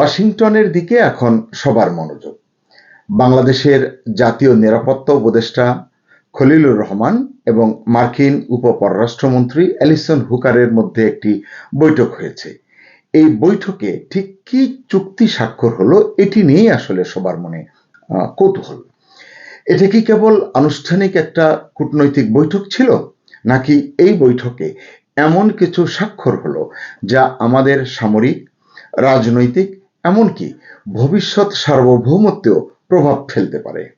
ওয়াশিংটনের দিকে এখন সবার মনোযোগ। বাংলাদেশের জাতীয় নিরাপত্তা উপদেষ্টা খলিলুর রহমান এবং মার্কিন উপপররাষ্ট্রমন্ত্রী অ্যালিসন হুকারের মধ্যে একটি বৈঠক হয়েছে। এই বৈঠকে ঠিক কি চুক্তি স্বাক্ষর হলো, এটি নিয়েই আসলে সবার মনে কৌতূহল। এটা কি কেবল আনুষ্ঠানিক একটা কূটনৈতিক বৈঠক ছিল, নাকি এই বৈঠকে এমন কিছু স্বাক্ষর হলো, যা আমাদের সামরিক, রাজনৈতিক এমনকি ভবিষ্যৎ সার্বভৌমত্বেও প্রভাব ফেলতে পারে।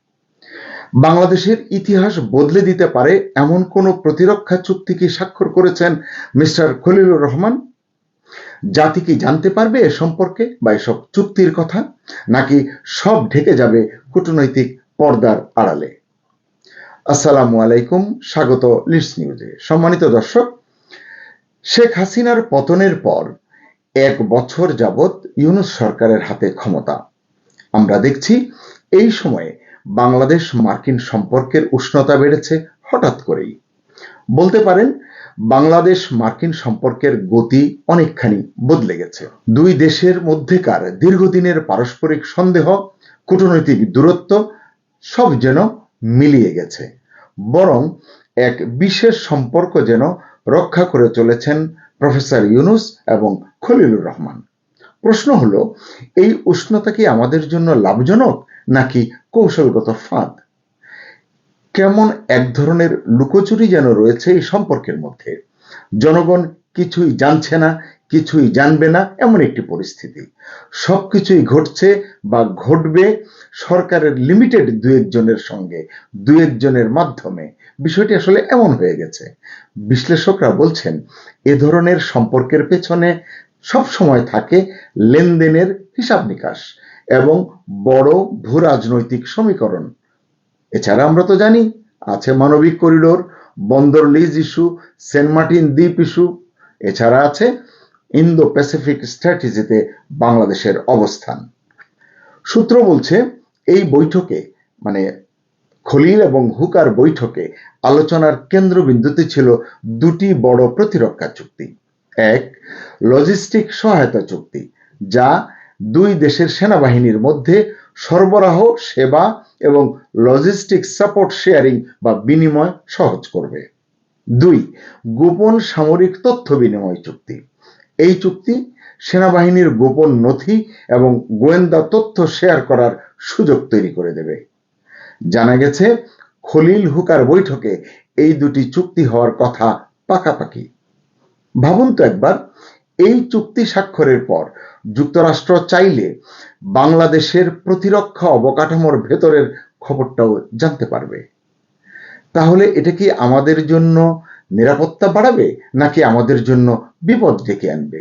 বাংলাদেশের ইতিহাস বদলে দিতে পারে এমন কোন প্রতিরক্ষা চুক্তি কি স্বাক্ষর করেছেন মিস্টার খলিলুর রহমান? জাতি কি জানতে পারবে এ সম্পর্কে বা এসব চুক্তির কথা? নাকি সব ঢেকে যাবে কূটনৈতিক পর্দার আড়ালে? আসসালামু আলাইকুম, স্বাগত লিডস নিউজে। সম্মানিত দর্শক, শেখ হাসিনার পতনের পর এক বছর যাবৎ ইউনুস সরকারের হাতে ক্ষমতা। আমরা দেখছি এই সময়ে বাংলাদেশ মার্কিন সম্পর্কের উষ্ণতা বেড়েছে হঠাৎ করেই। বলতে পারেন, বাংলাদেশ মার্কিন সম্পর্কের গতি অনেকখানি বদলে গেছে। দুই দেশের মধ্যেকার দীর্ঘদিনের পারস্পরিক সন্দেহ, কূটনৈতিক দূরত্ব সব যেন মিলিয়ে গেছে। বরং এক বিশেষ সম্পর্ক যেন রক্ষা করে চলেছেন প্রফেসর ইউনুস এবং খলিলুর রহমান। প্রশ্ন হলো, এই উষ্ণতা কি আমাদের জন্য লাভজনক নাকি কৌশলগত ফাঁদ? কেমন এক ধরনের লুকোচুরি যেন রয়েছে এই সম্পর্কের মধ্যে? জনগণ কিছুই জানছে না, কিছুই জানবে না, এমন একটি পরিস্থিতি। সবকিছুই ঘটছে বা ঘটবে সরকারের লিমিটেড দু একজনের সঙ্গে দু একজনের মাধ্যমে। বিষয়টি আসলে এমন হয়ে গেছে। বিশ্লেষকরা বলছেন, এ ধরনের সম্পর্কের পেছনে সব সময় থাকে লেনদেনের হিসাব নিকাশ এবং বড় ভূ রাজনৈতিক সমীকরণ। এছাড়া আমরা তো জানি, আছে মানবিক করিডোর, বন্দর লিজ ইস্যু, সেন্ট মার্টিন দ্বীপ ইস্যু, এছাড়া আছে ইন্দো প্যাসিফিক স্ট্র্যাটেজিতে বাংলাদেশের অবস্থান। সূত্র বলছে, এই বৈঠকে মানে খলিল এবং হুকার বৈঠকে আলোচনার কেন্দ্রবিন্দুতে ছিল দুটি বড় প্রতিরক্ষা চুক্তি। এক লজিস্টিক সহায়তা চুক্তি, যা দুই দেশের সেনাবাহিনীর মধ্যে সরবরাহ, সেবা এবং লজিস্টিক সাপোর্ট শেয়ারিং বা বিনিময় সহজ করবে। দুই, গোপন সামরিক তথ্য বিনিময় চুক্তি। এই চুক্তি সেনাবাহিনীর গোপন নথি এবং গোয়েন্দা তথ্য শেয়ার করার সুযোগ তৈরি করে দেবে। জানা গেছে, খলিল হুকার বৈঠকে এই দুটি চুক্তি হওয়ার কথা পাকাপাকি। ভাবুন তো একবার, এই চুক্তি স্বাক্ষরের পর যুক্তরাষ্ট্র চাইলে বাংলাদেশের প্রতিরক্ষা অবকাঠামোর ভেতরের খবরটাও জানতে পারবে। তাহলে এটা কি আমাদের জন্য নিরাপত্তা বাড়াবে, নাকি আমাদের জন্য বিপদ ডেকে আনবে?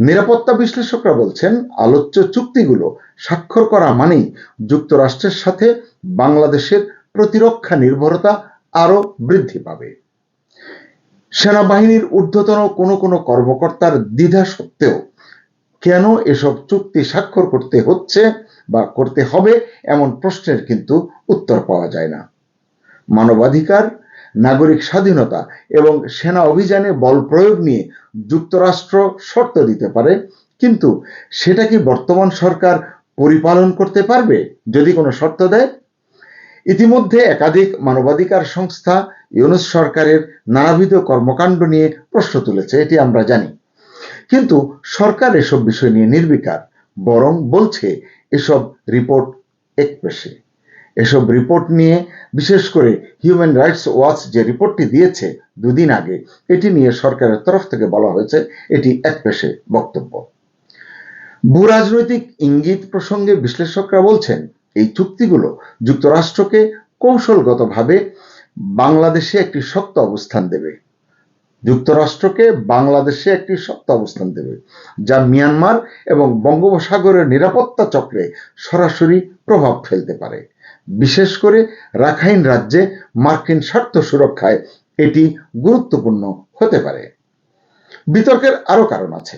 নিরাপত্তা বিশ্লেষকরা বলছেন, আলোচ্য চুক্তিগুলো স্বাক্ষর করা মানেই যুক্তরাষ্ট্রের সাথে বাংলাদেশের প্রতিরক্ষা নির্ভরতা আরও বৃদ্ধি পাবে। সেনাবাহিনীর ঊর্ধ্বতন কোনো কোনো কর্মকর্তার দ্বিধা সত্ত্বেও কেন এসব চুক্তি স্বাক্ষর করতে হচ্ছে বা করতে হবে এমন প্রশ্নের কিন্তু উত্তর পাওয়া যায় না। মানবাধিকার, নাগরিক স্বাধীনতা এবং সেনা অভিযানে বল প্রয়োগ নিয়ে যুক্তরাষ্ট্র শর্ত দিতে পারে, কিন্তু সেটা কি বর্তমান সরকার পরিপালন করতে পারবে যদি কোনো শর্ত দেয়? ইতিমধ্যে একাধিক মানবাধিকার সংস্থা ইউনুস সরকারের নানাবিধ কর্মকাণ্ড নিয়ে প্রশ্ন তুলেছে, এটি আমরা জানি। কিন্তু সরকার এসব বিষয় নিয়ে নির্বিকার, বরং বলছে এসব রিপোর্ট একপেশে। এসব রিপোর্ট নিয়ে, বিশেষ করে হিউম্যান রাইটস ওয়াচ যে রিপোর্টটি দিয়েছে দুদিন আগে, এটি নিয়ে সরকারের তরফ থেকে বলা হয়েছে, এটি একপেশে বক্তব্য। ভূ রাজনৈতিক ইঙ্গিত প্রসঙ্গে বিশ্লেষকরা বলছেন এই চুক্তিগুলো যুক্তরাষ্ট্রকে কৌশলগতভাবে বাংলাদেশে একটি শক্ত অবস্থান দেবে। যুক্তরাষ্ট্রকে বাংলাদেশে একটি শক্ত অবস্থান দেবে, যা মিয়ানমার এবং বঙ্গোপসাগরের নিরাপত্তা চক্রে সরাসরি প্রভাব ফেলতে পারে। বিশেষ করে রাখাইন রাজ্যে মার্কিন স্বার্থ সুরক্ষায় এটি গুরুত্বপূর্ণ হতে পারে। বিতর্কের আরও কারণ আছে।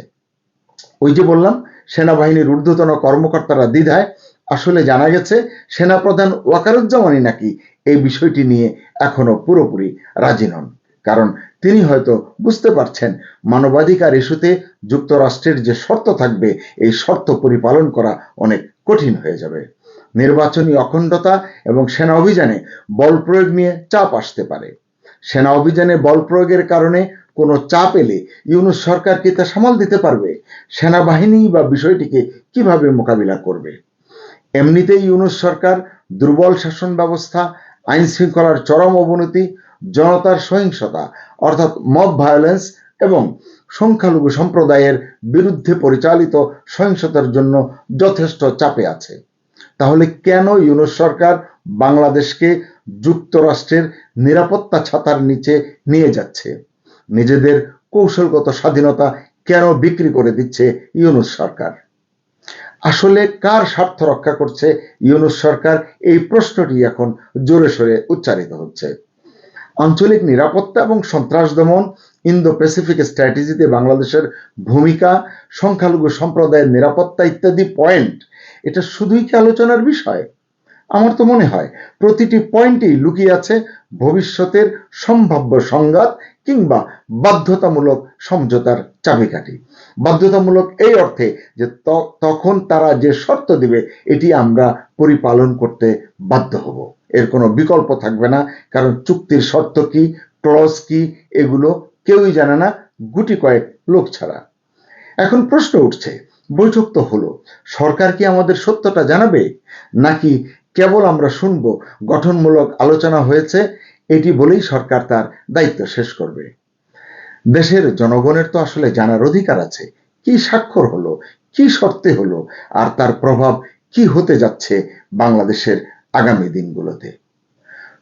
ওই যে বললাম, সেনাবাহিনীর ঊর্ধ্বতন কর্মকর্তারা দ্বিধায় আসলে জানা গেছে সেনাপ্রধান ওয়াকারুজ্জামানই নাকি এই বিষয়টি নিয়ে এখনও পুরোপুরি রাজি নন। কারণ তিনি হয়তো বুঝতে পারছেন মানবাধিকার ইস্যুতে যুক্তরাষ্ট্রের যে শর্ত থাকবে, এই শর্ত পরিপালন করা অনেক কঠিন হয়ে যাবে। নির্বাচনী অখণ্ডতা এবং সেনা অভিযানে বল প্রয়োগ নিয়ে চাপ আসতে পারে। সেনা অভিযানে বল প্রয়োগের কারণে কোনো চাপ এলে ইউনুস সরকার কি তা সামাল দিতে পারবে? সেনাবাহিনী বা বিষয়টিকে কীভাবে মোকাবিলা করবে? এমনিতেই ইউনুস সরকার দুর্বল শাসন ব্যবস্থা, আইন শৃঙ্খলার চরম অবনতি, জনতার সহিংসতা, অর্থাৎ মব ভায়োলেন্স এবং সংখ্যালঘু সম্প্রদায়ের বিরুদ্ধে পরিচালিত সহিংসতার জন্য যথেষ্ট চাপে আছে। তাহলে কেন ইউনুস সরকার বাংলাদেশকে যুক্তরাষ্ট্রের নিরাপত্তা ছাতার নিচে নিয়ে যাচ্ছে? নিজেদের কৌশলগত স্বাধীনতা কেন বিক্রি করে দিচ্ছে ইউনুস সরকার? আসলে কার স্বার্থ রক্ষা করছে ইউনুস সরকার? এই প্রশ্নটি এখন জোরে সোরে উচ্চারিত হচ্ছে। আঞ্চলিক নিরাপত্তা এবং সন্ত্রাস দমন ইন্দো প্যাসিফিক স্ট্র্যাটেজিতে বাংলাদেশের ভূমিকা, সংখ্যালঘু সম্প্রদায়ের নিরাপত্তা ইত্যাদি পয়েন্ট, এটা শুধুই কি আলোচনার বিষয়? আমার তো মনে হয় প্রতিটি পয়েন্টেই লুকিয়ে আছে ভবিষ্যতের সম্ভাব্য সংঘাত কিংবা বাধ্যতামূলক সমঝোতার চাবিকাঠি। বাধ্যতামূলক এই অর্থে যে তখন তারা যে শর্ত দিবে, এটি আমরা পরিপালন করতে বাধ্য হব। এর কোনো বিকল্প থাকবে না, কারণ চুক্তির শর্ত কি, ক্লজ কি, এগুলো কেউই জানে না, গুটি কয়েক লোক ছাড়া। এখন প্রশ্ন উঠছে, বৈঠক তো হলো, সরকার কি আমাদের সত্যটা জানাবে? নাকি কেবল আমরা শুনব, গঠনমূলক আলোচনা হয়েছে, এটি বলেই সরকার তার দায়িত্ব শেষ করবে। দেশের জনগণের তো আসলে জানার অধিকার আছে, কি স্বাক্ষর হলো, কি শর্তে হলো, আর তার প্রভাব কি হতে যাচ্ছে বাংলাদেশের আগামী দিনগুলোতে?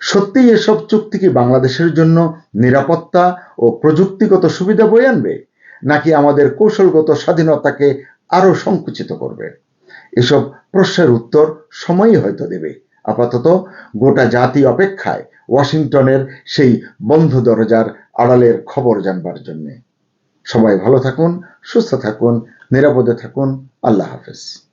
সত্যিই এসব চুক্তি কি বাংলাদেশের জন্য নিরাপত্তা ও প্রযুক্তিগত সুবিধা বয়ে আনবে, নাকি আমাদের কৌশলগত স্বাধীনতাকে আরও সংকুচিত করবে? এসব প্রশ্নের উত্তর সময়ই হয়তো দেবে। আপাতত গোটা জাতি অপেক্ষায় ওয়াশিংটনের সেই বন্ধ দরজার আড়ালের খবর জানবার জন্যে। সবাই ভালো থাকুন, সুস্থ থাকুন, নিরাপদে থাকুন। আল্লাহ হাফেজ।